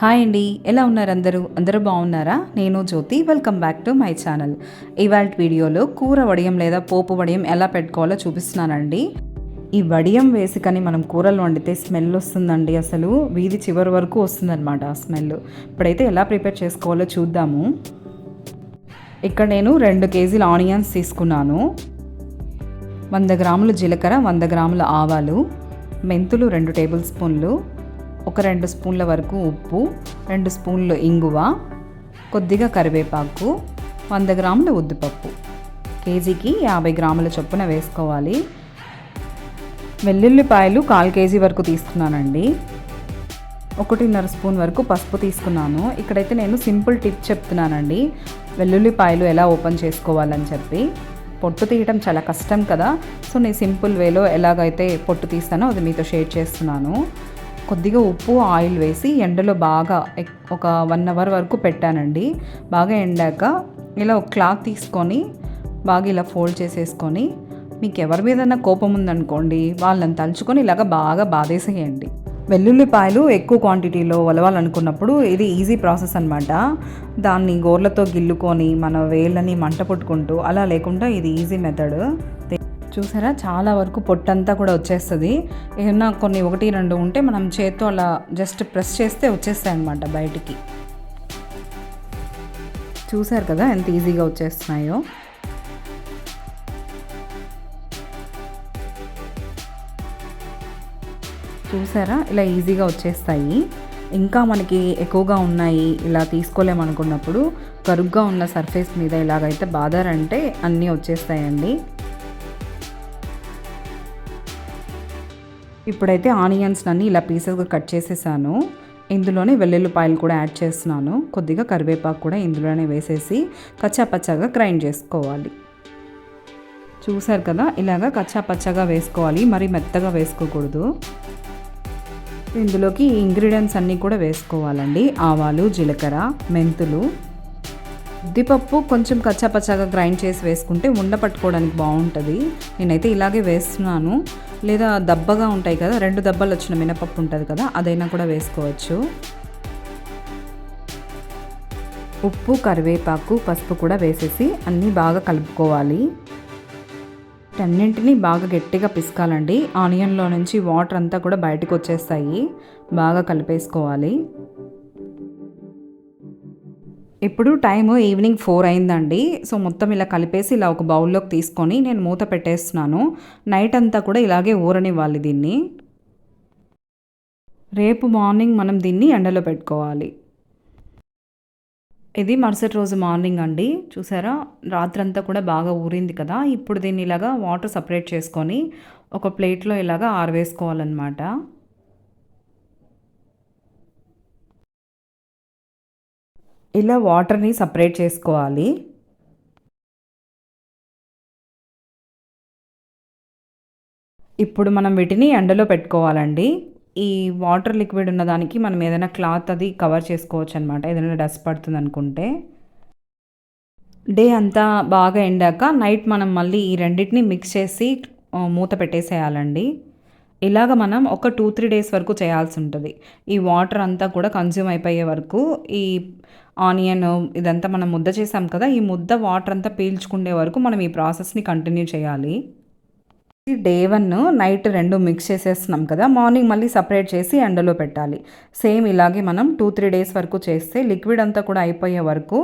Hi అండి ఎలా ఉన్నారు అందరూ? అందరూ బాగున్నారా? నేను Jyothi welcome back to my channel ఇవాళ వీడియోలో కూర వడియం లేదా పోపు వడియం ఎలా పెట్టుకోవాలో చూపిస్తున్నానండి. ఈ వడియం వేసి కానీ మనం కూరలు వండితే స్మెల్ వస్తుందండి అసలు. వీధి చివరి వరకు వస్తుందన్నమాట ఆ స్మెల్ ఇప్పుడైతే ఎలా ప్రిపేర్ చేసుకోవాలో చూద్దాము. ఇక్కడ నేను రెండు కేజీల ఆనియన్స్ తీసుకున్నాను. వంద గ్రాములు జీలకర్ర వంద గ్రాముల ఆవాలు మెంతులు రెండు టేబుల్ స్పూన్లు ఒక రెండు స్పూన్ల వరకు ఉప్పు రెండు స్పూన్లు ఇంగువ కొద్దిగా కరివేపాకు వంద గ్రాముల ఉద్దిపప్పు. కేజీకి యాభై గ్రాముల చొప్పున వేసుకోవాలి. వెల్లుల్లిపాయలు కాల్ కేజీ వరకు తీసుకున్నానండి ఒకటిన్నర స్పూన్ వరకు పసుపు తీసుకున్నాను. ఇక్కడైతే నేను సింపుల్ టిప్ చెప్తున్నానండి. వెల్లుల్లిపాయలు ఎలా ఓపెన్ చేసుకోవాలని చెప్పి. పొట్టు తీయటం చాలా కష్టం కదా. సో నేను సింపుల్ వేలో ఎలాగైతే పొట్టు తీస్తానో అది మీతో షేర్ చేస్తున్నాను. కొద్దిగా ఉప్పు ఆయిల్ వేసి ఎండలో బాగా ఒక వన్ అవర్ వరకు పెట్టానండి. బాగా ఎండాక ఇలా ఒక క్లాత్ తీసుకొని బాగా ఇలా ఫోల్డ్ చేసేసుకొని మీకు ఎవరి మీదన్నా కోపం ఉందనుకోండి వాళ్ళని తలుచుకొని ఇలాగ బాగా బాధేసేయండి. వెల్లుల్లిపాయలు ఎక్కువ క్వాంటిటీలో వలవాలనుకున్నప్పుడు ఇది ఈజీ ప్రాసెస్ అనమాట దాన్ని గోర్లతో గిల్లుకొని మన వేళ్ళని మంట పుట్టుకుంటూ అలా లేకుండా ఇది ఈజీ మెథడ్. చూసారా? చాలా వరకు పొట్టంతా కూడా వచ్చేస్తుంది. ఏమన్నా కొన్ని ఒకటి రెండు ఉంటే మనం చేత్తో అలా జస్ట్ ప్రెస్ చేస్తే వచ్చేస్తాయి అన్నమాట బయటికి. చూసారు కదా ఎంత ఈజీగా వచ్చేస్తున్నాయో. చూసారా? ఇలా ఈజీగా వచ్చేస్తాయి. ఇంకా మనకి ఎక్కువగా ఉన్నాయి ఇలా తీసుకోలేమనుకున్నప్పుడు కరుగ్గా ఉన్న సర్ఫేస్ మీద ఇలాగైతే బాధారంటే అన్నీ వచ్చేస్తాయండి. ఇప్పుడైతే ఆనియన్స్ అన్నీ ఇలా పీసెస్గా కట్ చేసేసాను. ఇందులోనే వెల్లుల్లిపాయలు కూడా యాడ్ చేస్తున్నాను. కొద్దిగా కరివేపాకు కూడా ఇందులోనే వేసేసి కచ్చాపచ్చాగా గ్రైండ్ చేసుకోవాలి. చూసారు కదా ఇలాగా కచ్చాపచ్చాగా వేసుకోవాలి. మరి మెత్తగా వేసుకోకూడదు. ఇందులోకి ఈ ఇంగ్రీడియంట్స్ అన్నీ కూడా వేసుకోవాలండి. ఆవాలు జీలకర్ర మెంతులు ఉద్దిపప్పు కొంచెం కచ్చాపచ్చాగా గ్రైండ్ చేసి వేసుకుంటే ఉండ పట్టుకోవడానికి బాగుంటుంది. నేనైతే ఇలాగే వేస్తున్నాను. లేదా దబ్బగా ఉంటాయి కదా రెండు దబ్బలు వచ్చిన మినపప్పు ఉంటుంది కదా అదైనా కూడా వేసుకోవచ్చు. ఉప్పు కరివేపాకు పసుపు కూడా వేసేసి అన్నీ బాగా కలుపుకోవాలి. అన్నింటినీ బాగా గట్టిగా పిసకాలండి. ఆనియన్లో నుంచి వాటర్ అంతా కూడా బయటకు వచ్చేస్తాయి. బాగా కలిపేసుకోవాలి. ఇప్పుడు టైము ఈవినింగ్ ఫోర్ అయిందండి. సో మొత్తం ఇలా కలిపేసి ఇలా ఒక బౌల్లోకి తీసుకొని నేను మూత పెట్టేస్తున్నాను. నైట్ అంతా కూడా ఇలాగే ఊరనివ్వాలి దీన్ని. రేపు మార్నింగ్ మనం దీన్ని ఎండలో పెట్టుకోవాలి. ఇది మరుసటి రోజు మార్నింగ్ అండి. చూసారా? రాత్రంతా కూడా బాగా ఊరింది కదా. ఇప్పుడు దీన్ని ఇలాగా వాటర్ సపరేట్ చేసుకొని ఒక ప్లేట్లో ఇలాగా ఆరవేసుకోవాలన్నమాట. ఇలా వాటర్ని సపరేట్ చేసుకోవాలి. ఇప్పుడు మనం వీటిని ఎండలో పెట్టుకోవాలండి. ఈ వాటర్ లిక్విడ్ ఉన్నదానికి మనం ఏదైనా క్లాత్ అది కవర్ చేసుకోవచ్చు అనమాట ఏదైనా డస్ట్ పడుతుంది అనుకుంటే డే అంతా బాగా ఎండాక నైట్ మనం మళ్ళీ ఈ రెండింటిని మిక్స్ చేసి మూత పెట్టేసేయాలండి. ఇలాగ మనం ఒక టూ త్రీ డేస్ వరకు చేయాల్సి ఉంటుంది. ఈ వాటర్ అంతా కూడా కన్జ్యూమ్ అయిపోయే వరకు ఈ ఆనియన్ ఇదంతా మనం ముద్ద చేసాం కదా ఈ ముద్ద వాటర్ అంతా పీల్చుకునే వరకు మనం ఈ ప్రాసెస్ని కంటిన్యూ చేయాలి. డే వన్ నైట్ రెండు మిక్స్ చేసేస్తున్నాం కదా మార్నింగ్ మళ్ళీ సపరేట్ చేసి ఎండలో పెట్టాలి. సేమ్ ఇలాగే మనం టూ త్రీ డేస్ వరకు చేస్తే లిక్విడ్ అంతా కూడా అయిపోయే వరకు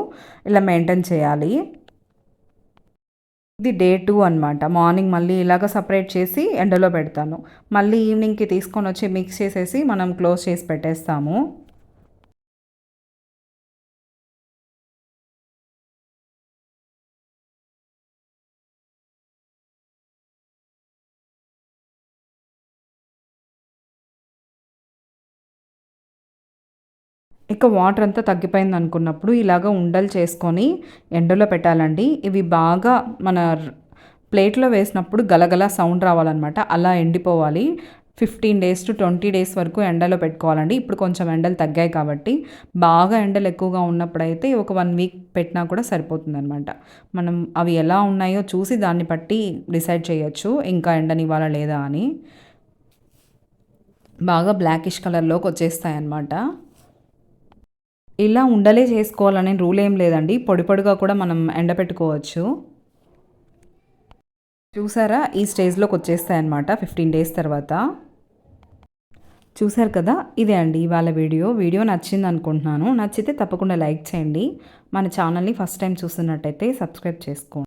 ఇలా మెయింటైన్ చేయాలి. ఇది డే టూ అనమాట మార్నింగ్ మళ్ళీ ఇలాగ సపరేట్ చేసి ఎండలో పెడతాను. మళ్ళీ ఈవినింగ్కి తీసుకొని వచ్చి మిక్స్ చేసేసి మనం క్లోజ్ చేసి పెట్టేస్తాము. ఇక వాటర్ అంతా తగ్గిపోయింది అనుకున్నప్పుడు ఇలాగ ఉండలు చేసుకొని ఎండలో పెట్టాలండి. ఇవి బాగా మన ప్లేట్లో వేసినప్పుడు గలగల సౌండ్ రావాలన్నమాట. అలా ఎండిపోవాలి. Fifteen days to twenty days వరకు ఎండలో పెట్టుకోవాలండి. ఇప్పుడు కొంచెం ఎండలు తగ్గాయి కాబట్టి బాగా ఎండలు ఎక్కువగా ఉన్నప్పుడైతే ఒక వన్ వీక్ పెట్టినా కూడా సరిపోతుంది అనమాట మనం అవి ఎలా ఉన్నాయో చూసి దాన్ని బట్టి డిసైడ్ చేయొచ్చు. ఇంకా ఎండనివ్వాలా లేదా అని. బాగా బ్లాకిష్ కలర్లోకి వచ్చేస్తాయి అన్నమాట ఇలా ఉండలే చేసుకోవాలనే రూల్ ఏం లేదండి. పొడి పొడిగా కూడా మనం ఎండపెట్టుకోవచ్చు. చూసారా? ఈ స్టేజ్లోకి వచ్చేస్తాయనమాట ఫిఫ్టీన్ డేస్ తర్వాత. చూసారు కదా? ఇదే అండి ఇవాళ వీడియో. వీడియో నచ్చింది అనుకుంటున్నాను. నచ్చితే తప్పకుండా లైక్ చేయండి. మన ఛానల్ని ఫస్ట్ టైం చూస్తున్నట్టయితే సబ్స్క్రైబ్ చేసుకోండి.